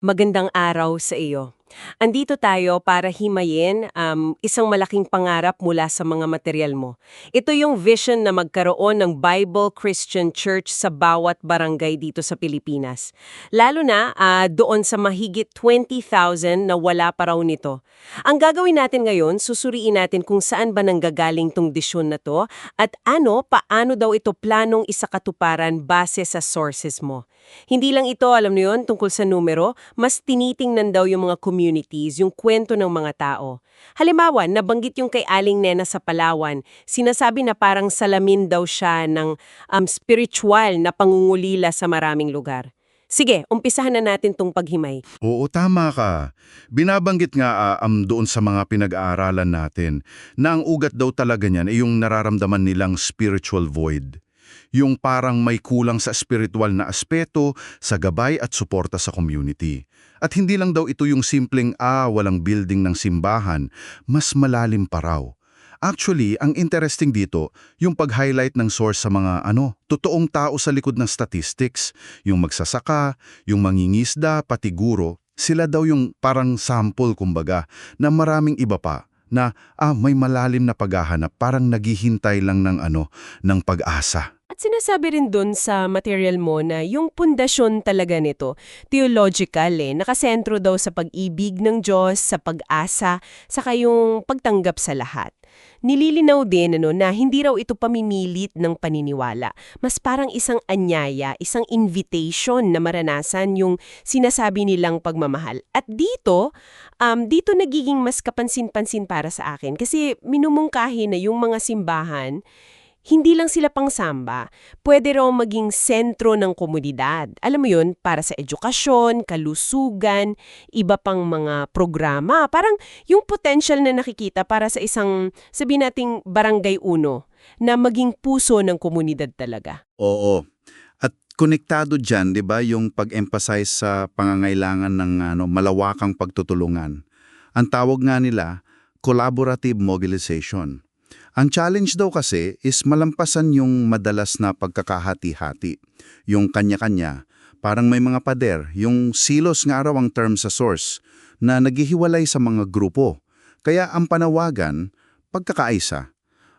Magandang araw sa iyo. Andito tayo para himayin um, isang malaking pangarap mula sa mga material mo. Ito yung vision na magkaroon ng Bible Christian Church sa bawat barangay dito sa Pilipinas. Lalo na ah, doon sa mahigit 20,000 na wala pa raw nito. Ang gagawin natin ngayon, susuriin natin kung saan ba nanggagaling tong disyon na to at ano, paano daw ito planong isakatuparan base sa sources mo. Hindi lang ito, alam niyo yun, tungkol sa numero, mas tinitingnan daw yung mga communities, yung kwento ng mga tao. Halimbawa, nabanggit yung kay Aling Nena sa Palawan, sinasabi na parang salamin daw siya ng um, spiritual na pangungulila sa maraming lugar. Sige, umpisahan na natin tong paghimay. Oo, tama ka. Binabanggit nga am doon sa mga pinag-aaralan natin na ang ugat daw talaga niyan ay yung nararamdaman nilang spiritual void. Yung parang may kulang sa spiritual na aspeto, sa gabay at suporta sa community. At hindi lang daw ito yung simpleng ah, walang building ng simbahan, mas malalim pa raw. Actually, ang interesting dito, yung pag-highlight ng source sa mga ano, totoong tao sa likod ng statistics, yung magsasaka, yung mangingisda, pati guro, sila daw yung parang sample kumbaga na maraming iba pa na ah, may malalim na paghahanap parang naghihintay lang ng ano, ng pag-asa. Sinasabi rin dun sa material mo na yung pundasyon talaga nito, theological eh, nakasentro daw sa pag-ibig ng Diyos, sa pag-asa, saka yung pagtanggap sa lahat. Nililinaw din ano, na hindi raw ito pamimilit ng paniniwala. Mas parang isang anyaya, isang invitation na maranasan yung sinasabi nilang pagmamahal. At dito, um, dito nagiging mas kapansin-pansin para sa akin kasi minumungkahi na yung mga simbahan hindi lang sila pang samba, pwede raw maging sentro ng komunidad. Alam mo yun, para sa edukasyon, kalusugan, iba pang mga programa. Parang yung potential na nakikita para sa isang, sabi nating barangay uno, na maging puso ng komunidad talaga. Oo. At konektado dyan, di ba, yung pag-emphasize sa pangangailangan ng ano, malawakang pagtutulungan. Ang tawag nga nila, collaborative mobilization. Ang challenge daw kasi is malampasan yung madalas na pagkakahati-hati. Yung kanya-kanya, parang may mga pader, yung silos nga raw ang term sa source, na naghihiwalay sa mga grupo. Kaya ang panawagan, pagkakaisa.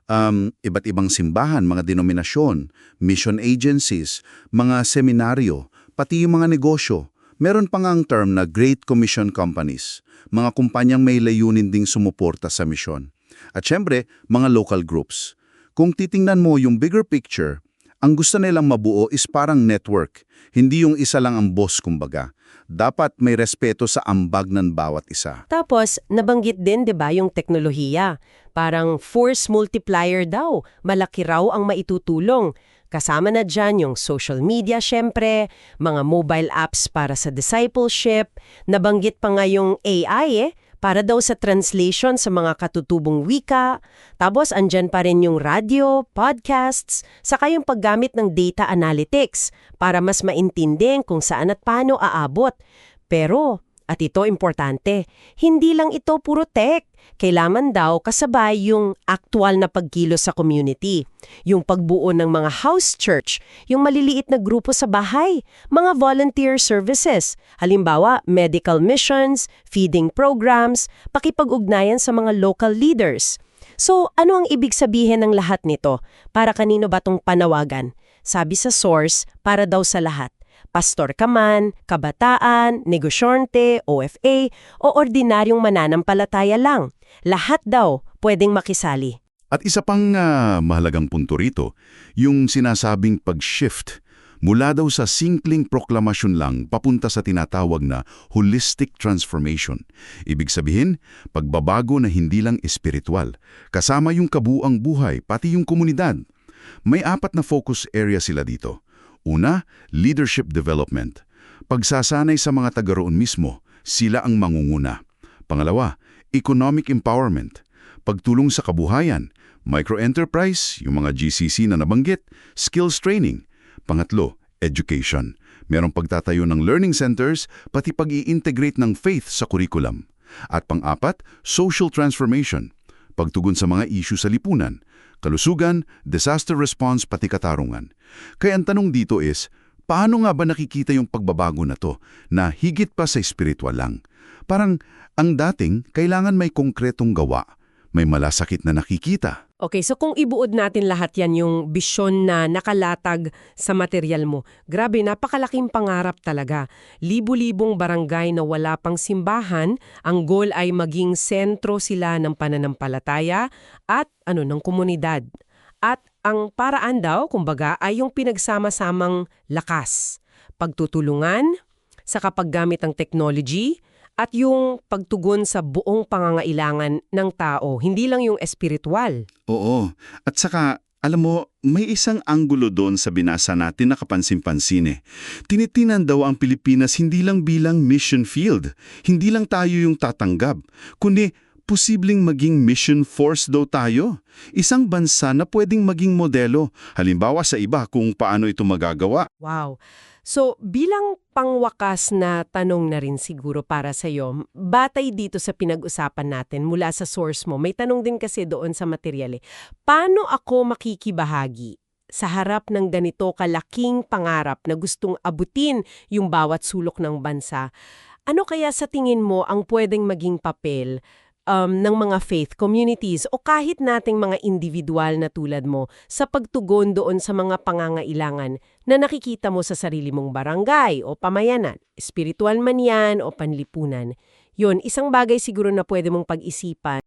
Um, iba't ibang simbahan, mga denominasyon, mission agencies, mga seminaryo, pati yung mga negosyo. Meron pa nga ang term na Great Commission Companies, mga kumpanyang may layunin ding sumuporta sa misyon. At syempre, mga local groups. Kung titingnan mo yung bigger picture, ang gusto nilang mabuo is parang network, hindi yung isa lang ang boss kumbaga. Dapat may respeto sa ambag ng bawat isa. Tapos, nabanggit din 'di ba yung teknolohiya. Parang force multiplier daw, malaki raw ang maitutulong. Kasama na dyan yung social media syempre, mga mobile apps para sa discipleship, nabanggit pa nga yung AI eh, para daw sa translation sa mga katutubong wika, tapos andyan pa rin yung radio, podcasts, saka yung paggamit ng data analytics para mas maintinding kung saan at paano aabot. Pero, at ito importante, hindi lang ito puro tech. Kailangan daw kasabay yung aktual na pagkilos sa community. Yung pagbuo ng mga house church, yung maliliit na grupo sa bahay, mga volunteer services, halimbawa medical missions, feeding programs, pakipag-ugnayan sa mga local leaders. So, ano ang ibig sabihin ng lahat nito? Para kanino ba tong panawagan? Sabi sa source, para daw sa lahat pastor ka man, kabataan, negosyante, OFA, o ordinaryong mananampalataya lang. Lahat daw pwedeng makisali. At isa pang ah, mahalagang punto rito, yung sinasabing pag-shift mula daw sa simpleng proklamasyon lang papunta sa tinatawag na holistic transformation. Ibig sabihin, pagbabago na hindi lang espiritual, kasama yung kabuang buhay, pati yung komunidad. May apat na focus area sila dito. Una, leadership development. Pagsasanay sa mga taga mismo, sila ang mangunguna. Pangalawa, economic empowerment. Pagtulong sa kabuhayan, microenterprise, yung mga GCC na nabanggit, skills training. Pangatlo, education. Merong pagtatayo ng learning centers, pati pag i-integrate ng faith sa curriculum. At pang-apat, social transformation. Pagtugon sa mga issue sa lipunan, kalusugan, disaster response, pati katarungan. Kaya ang tanong dito is, paano nga ba nakikita yung pagbabago na to na higit pa sa espiritual lang? Parang ang dating kailangan may konkretong gawa, may malasakit na nakikita. Okay, so kung ibuod natin lahat yan, yung bisyon na nakalatag sa material mo, grabe, napakalaking pangarap talaga. Libu-libong barangay na wala pang simbahan, ang goal ay maging sentro sila ng pananampalataya at ano ng komunidad. At ang paraan daw, kumbaga, ay yung pinagsama-samang lakas, pagtutulungan, sa kapaggamit ng technology, at yung pagtugon sa buong pangangailangan ng tao, hindi lang yung espiritual. Oo. At saka, alam mo, may isang anggulo doon sa binasa natin na kapansin-pansin eh. Tinitinan daw ang Pilipinas hindi lang bilang mission field. Hindi lang tayo yung tatanggap, kundi posibleng maging mission force daw tayo. Isang bansa na pwedeng maging modelo, halimbawa sa iba kung paano ito magagawa. Wow. So, bilang pangwakas na tanong na rin siguro para sa iyo, batay dito sa pinag-usapan natin mula sa source mo, may tanong din kasi doon sa material eh. Paano ako makikibahagi sa harap ng ganito kalaking pangarap na gustong abutin yung bawat sulok ng bansa? Ano kaya sa tingin mo ang pwedeng maging papel um, ng mga faith communities o kahit nating mga individual na tulad mo sa pagtugon doon sa mga pangangailangan na nakikita mo sa sarili mong barangay o pamayanan, spiritual man yan o panlipunan. Yun, isang bagay siguro na pwede mong pag-isipan